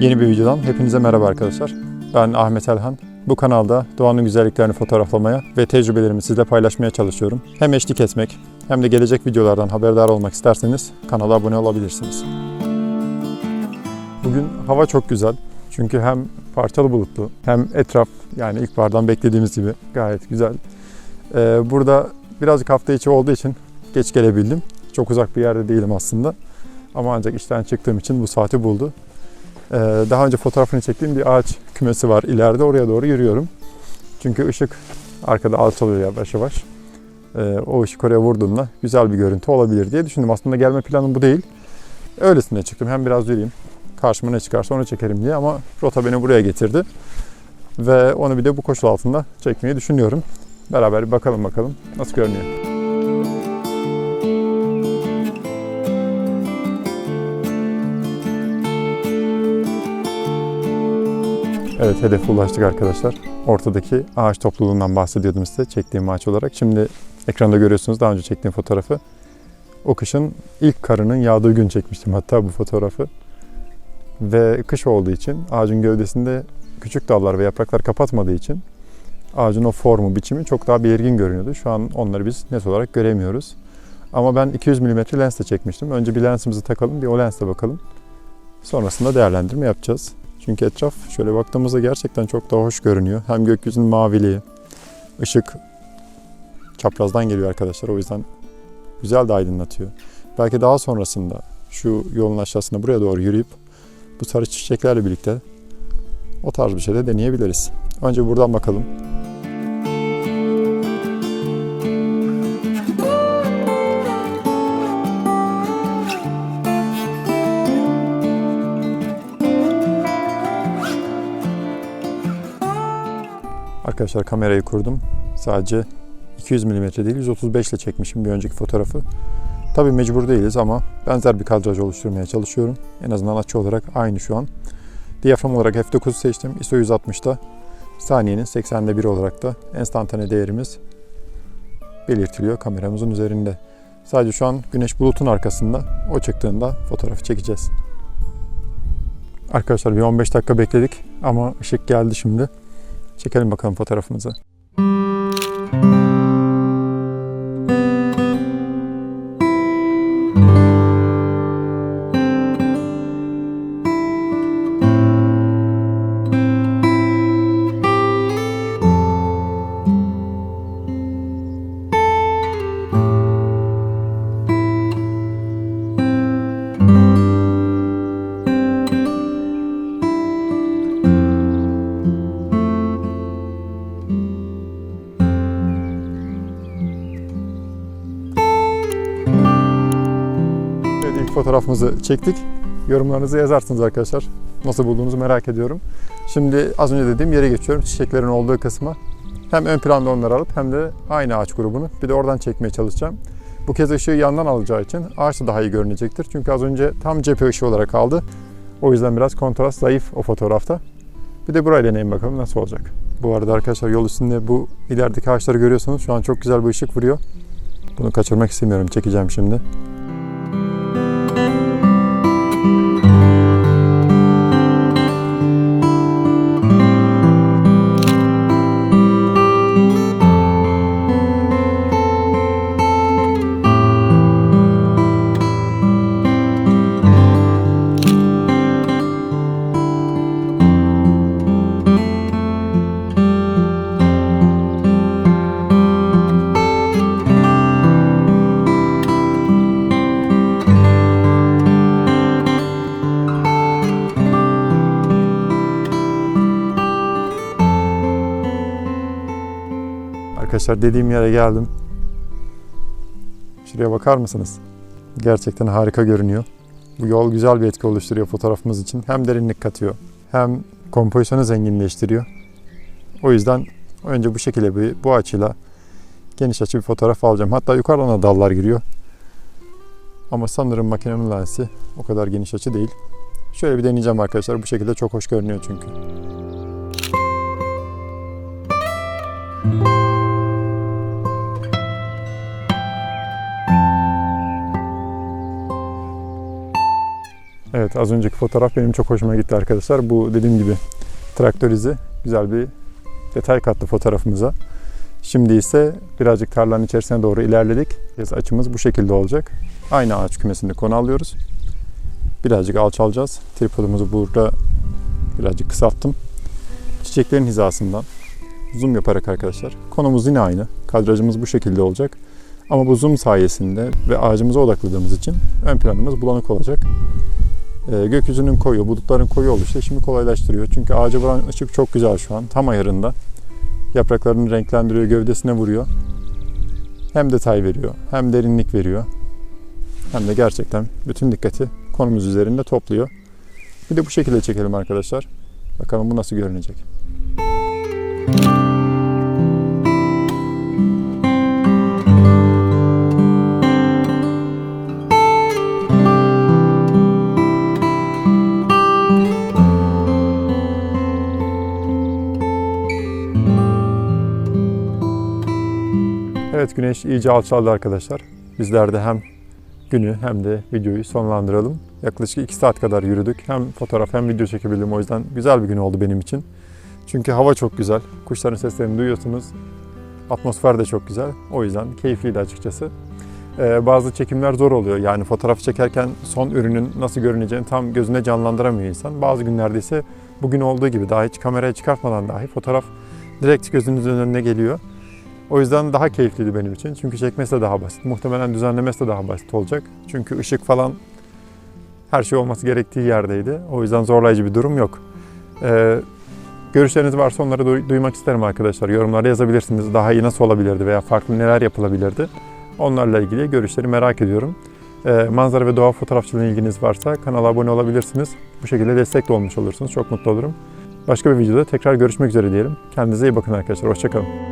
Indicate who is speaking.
Speaker 1: Yeni bir videodan hepinize merhaba arkadaşlar. Ben Ahmet Elhan. Bu kanalda doğanın güzelliklerini fotoğraflamaya ve tecrübelerimi sizle paylaşmaya çalışıyorum. Hem eşlik etmek hem de gelecek videolardan haberdar olmak isterseniz kanala abone olabilirsiniz. Bugün hava çok güzel. Çünkü hem parçalı bulutlu hem etraf yani ilkbahardan beklediğimiz gibi gayet güzel. Ee, burada birazcık hafta içi olduğu için geç gelebildim. Çok uzak bir yerde değilim aslında. Ama ancak işten çıktığım için bu saati buldu. Ee, daha önce fotoğrafını çektiğim bir ağaç kümesi var ileride. Oraya doğru yürüyorum. Çünkü ışık arkada alçalıyor yavaş yavaş. Ee, o ışık oraya vurduğunda güzel bir görüntü olabilir diye düşündüm. Aslında gelme planım bu değil. Öylesine çıktım. Hem biraz yürüyeyim. Karşıma ne çıkarsa onu çekerim diye ama rota beni buraya getirdi. Ve onu bir de bu koşul altında çekmeyi düşünüyorum. Beraber bakalım bakalım nasıl görünüyor. Evet hedefe ulaştık arkadaşlar. Ortadaki ağaç topluluğundan bahsediyordum size çektiğim ağaç olarak. Şimdi ekranda görüyorsunuz daha önce çektiğim fotoğrafı. O kışın ilk karının yağdığı gün çekmiştim hatta bu fotoğrafı. Ve kış olduğu için ağacın gövdesinde küçük dallar ve yapraklar kapatmadığı için ağacın o formu, biçimi çok daha belirgin görünüyordu. Şu an onları biz net olarak göremiyoruz. Ama ben 200 mm lensle çekmiştim. Önce bir lensimizi takalım, bir o lensle bakalım. Sonrasında değerlendirme yapacağız. Çünkü etraf şöyle baktığımızda gerçekten çok daha hoş görünüyor. Hem gökyüzünün maviliği, ışık çaprazdan geliyor arkadaşlar. O yüzden güzel de aydınlatıyor. Belki daha sonrasında şu yolun aşağısına buraya doğru yürüyüp bu sarı çiçeklerle birlikte o tarz bir şey de deneyebiliriz. Önce buradan bakalım. Arkadaşlar kamerayı kurdum. Sadece 200 mm değil 135 ile çekmişim bir önceki fotoğrafı. Tabii mecbur değiliz ama benzer bir kadraj oluşturmaya çalışıyorum. En azından açı olarak aynı şu an. Diyafram olarak f9 seçtim. ISO 160'da saniyenin 80'de 1 olarak da enstantane değerimiz belirtiliyor kameramızın üzerinde. Sadece şu an güneş bulutun arkasında. O çıktığında fotoğrafı çekeceğiz. Arkadaşlar bir 15 dakika bekledik ama ışık geldi şimdi. Çekelim bakalım fotoğrafımızı. İlk fotoğrafımızı çektik. Yorumlarınızı yazarsınız arkadaşlar. Nasıl bulduğunuzu merak ediyorum. Şimdi az önce dediğim yere geçiyorum. Çiçeklerin olduğu kısma. Hem ön planda onları alıp hem de aynı ağaç grubunu bir de oradan çekmeye çalışacağım. Bu kez ışığı yandan alacağı için ağaç da daha iyi görünecektir. Çünkü az önce tam cephe ışığı olarak aldı. O yüzden biraz kontrast zayıf o fotoğrafta. Bir de burayı deneyin bakalım nasıl olacak. Bu arada arkadaşlar yol üstünde bu ilerideki ağaçları görüyorsunuz. Şu an çok güzel bir ışık vuruyor. Bunu kaçırmak istemiyorum. Çekeceğim şimdi. Arkadaşlar dediğim yere geldim. Şuraya bakar mısınız? Gerçekten harika görünüyor. Bu yol güzel bir etki oluşturuyor fotoğrafımız için. Hem derinlik katıyor hem kompozisyonu zenginleştiriyor. O yüzden önce bu şekilde bir, bu açıyla geniş açı bir fotoğraf alacağım. Hatta yukarıdan da dallar giriyor. Ama sanırım makinenin lensi o kadar geniş açı değil. Şöyle bir deneyeceğim arkadaşlar. Bu şekilde çok hoş görünüyor çünkü. Evet az önceki fotoğraf benim çok hoşuma gitti arkadaşlar. Bu dediğim gibi traktör izi güzel bir detay kattı fotoğrafımıza. Şimdi ise birazcık tarlanın içerisine doğru ilerledik. Biraz açımız bu şekilde olacak. Aynı ağaç kümesinde konu alıyoruz. Birazcık alçalacağız. Tripodumuzu burada birazcık kısalttım. Çiçeklerin hizasından zoom yaparak arkadaşlar. Konumuz yine aynı. Kadrajımız bu şekilde olacak. Ama bu zoom sayesinde ve ağacımıza odakladığımız için ön planımız bulanık olacak. Ee, gökyüzünün koyu, bulutların koyu oluşu işimi kolaylaştırıyor. Çünkü ağaca vuran ışık çok güzel şu an. Tam ayarında. Yapraklarını renklendiriyor, gövdesine vuruyor. Hem detay veriyor, hem derinlik veriyor. Hem de gerçekten bütün dikkati konumuz üzerinde topluyor. Bir de bu şekilde çekelim arkadaşlar. Bakalım bu nasıl görünecek. Güneş iyice alçaldı arkadaşlar. Bizler de hem günü hem de videoyu sonlandıralım. Yaklaşık 2 saat kadar yürüdük. Hem fotoğraf hem video çekebildim. O yüzden güzel bir gün oldu benim için. Çünkü hava çok güzel. Kuşların seslerini duyuyorsunuz. Atmosfer de çok güzel. O yüzden keyifliydi açıkçası. Ee, bazı çekimler zor oluyor. Yani fotoğraf çekerken son ürünün nasıl görüneceğini tam gözüne canlandıramıyor insan. Bazı günlerde ise bugün olduğu gibi daha hiç kameraya çıkartmadan dahi fotoğraf direkt gözünüzün önüne geliyor. O yüzden daha keyifliydi benim için. Çünkü çekmesi de daha basit. Muhtemelen düzenlemesi de daha basit olacak. Çünkü ışık falan her şey olması gerektiği yerdeydi. O yüzden zorlayıcı bir durum yok. Ee, görüşleriniz varsa onları duy- duymak isterim arkadaşlar. Yorumlarda yazabilirsiniz. Daha iyi nasıl olabilirdi veya farklı neler yapılabilirdi. Onlarla ilgili görüşleri merak ediyorum. Ee, manzara ve doğa fotoğrafçılığına ilginiz varsa kanala abone olabilirsiniz. Bu şekilde destek de olmuş olursunuz. Çok mutlu olurum. Başka bir videoda tekrar görüşmek üzere diyelim. Kendinize iyi bakın arkadaşlar. Hoşçakalın.